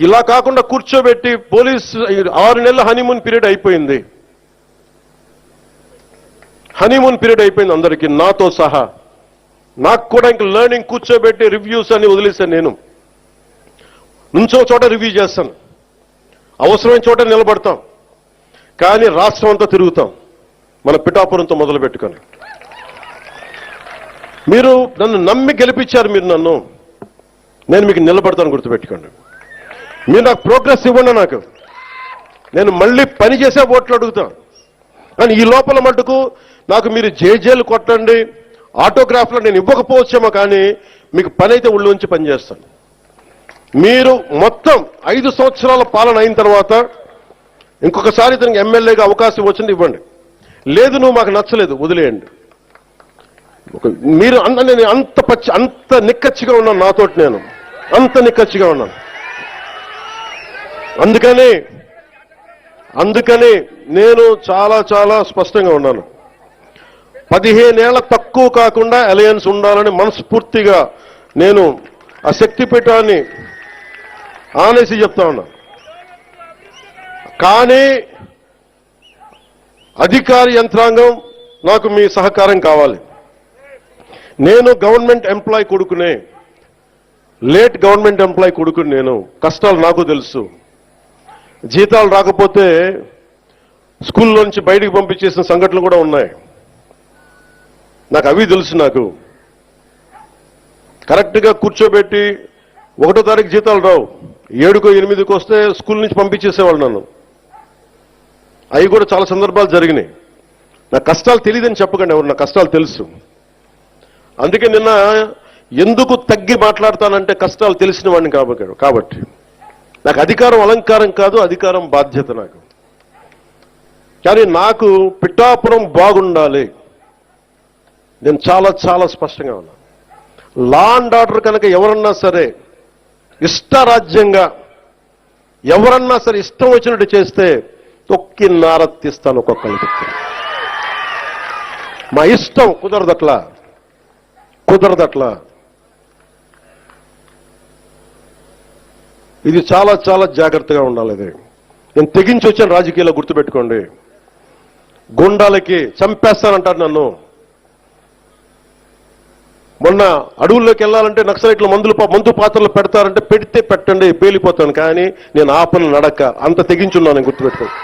ఇలా కాకుండా కూర్చోబెట్టి పోలీస్ ఆరు నెలల హనీమూన్ పీరియడ్ అయిపోయింది. హనీమూన్ పీరియడ్ అయిపోయింది అందరికీ నాతో సహా. నాకు కూడా ఇంక లెర్నింగ్ కూర్చోబెట్టి రివ్యూస్ అని వదిలేశాను నేను. నుంచో చోట రివ్యూ చేస్తాను. అవసరమైన చోట నిలబడతాం. కానీ రాష్ట్రం అంతా తిరుగుతాం. మన పిఠాపురంతో మొదలు పెట్టుకొని. మీరు నన్ను నమ్మి గెలిపించారు మీరు నన్ను. నేను మీకు నిలబడతాను గుర్తుపెట్టుకోండి. మీరు నాకు ప్రోగ్రెస్ ఇవ్వండి నాకు. నేను మళ్ళీ పని చేసే ఓట్లు అడుగుతాను కానీ ఈ లోపల మటుకు నాకు మీరు జేజేలు కొట్టండి ఆటోగ్రాఫ్లో నేను ఇవ్వకపోవచ్చేమో కానీ మీకు పని అయితే ఉళ్ళు ఉంచి పనిచేస్తాను మీరు మొత్తం ఐదు సంవత్సరాల పాలన అయిన తర్వాత ఇంకొకసారి ఇతనికి ఎమ్మెల్యేగా అవకాశం వచ్చింది ఇవ్వండి. లేదు నువ్వు మాకు నచ్చలేదు వదిలేయండి. మీరు అంత నేను అంత పచ్చి అంత నిక్కచ్చిగా ఉన్నాను నాతోటి నేను. అంత నిక్కచ్చిగా ఉన్నాను. అందుకని అందుకని నేను చాలా చాలా స్పష్టంగా ఉన్నాను. పదిహేనేళ్ళ తక్కువ కాకుండా అలయన్స్ ఉండాలని మనస్ఫూర్తిగా నేను ఆ శక్తిపీఠాన్ని ఆనేసి చెప్తా ఉన్నా. కానీ అధికార యంత్రాంగం నాకు మీ సహకారం కావాలి. నేను గవర్నమెంట్ ఎంప్లాయ్ కొడుకునే లేట్ గవర్నమెంట్ ఎంప్లాయ్ కొడుకుని నేను కష్టాలు నాకు తెలుసు. జీతాలు రాకపోతే స్కూల్లోంచి బయటికి పంపించేసిన సంఘటనలు కూడా ఉన్నాయి. నాకు అవి తెలుసు నాకు. కరెక్ట్గా కూర్చోబెట్టి ఒకటో తారీఖు జీతాలు రావు. ఏడుకో ఎనిమిదికి వస్తే స్కూల్ నుంచి పంపించేసేవాళ్ళు నన్ను. అవి కూడా చాలా సందర్భాలు జరిగినాయి. నా కష్టాలు తెలియదని చెప్పకండి ఎవరు నా కష్టాలు తెలుసు. అందుకే నిన్న ఎందుకు తగ్గి మాట్లాడతానంటే కష్టాలు తెలిసిన వాడిని కాబట్టి కాబట్టి. నాకు అధికారం అలంకారం కాదు అధికారం బాధ్యత నాకు. కానీ నాకు పిఠాపురం బాగుండాలి. నేను చాలా చాలా స్పష్టంగా ఉన్నా. లా అండ్ ఆర్డర్ కనుక ఎవరన్నా సరే ఇష్టరాజ్యంగా ఎవరన్నా సరే ఇష్టం వచ్చినట్టు చేస్తే తొక్కి నారత్తిస్తాను ఒక్కొక్కరికి మా ఇష్టం కుదరదట్లా కుదరదట్లా. ఇది చాలా చాలా జాగ్రత్తగా ఉండాలి ఇది. నేను తెగించి వచ్చాను రాజకీయాల్లో గుర్తుపెట్టుకోండి. గుండాలకి చంపేస్తానంటారు నన్ను. మొన్న అడవుల్లోకి వెళ్ళాలంటే నక్సలైట్లు మందులు మందు పాత్రలు పెడతారంటే పెడితే పెట్టండి పేలిపోతాను. కానీ నేను ఆపను నడక అంత తెగించున్నాను నేను గుర్తుపెట్టుకోండి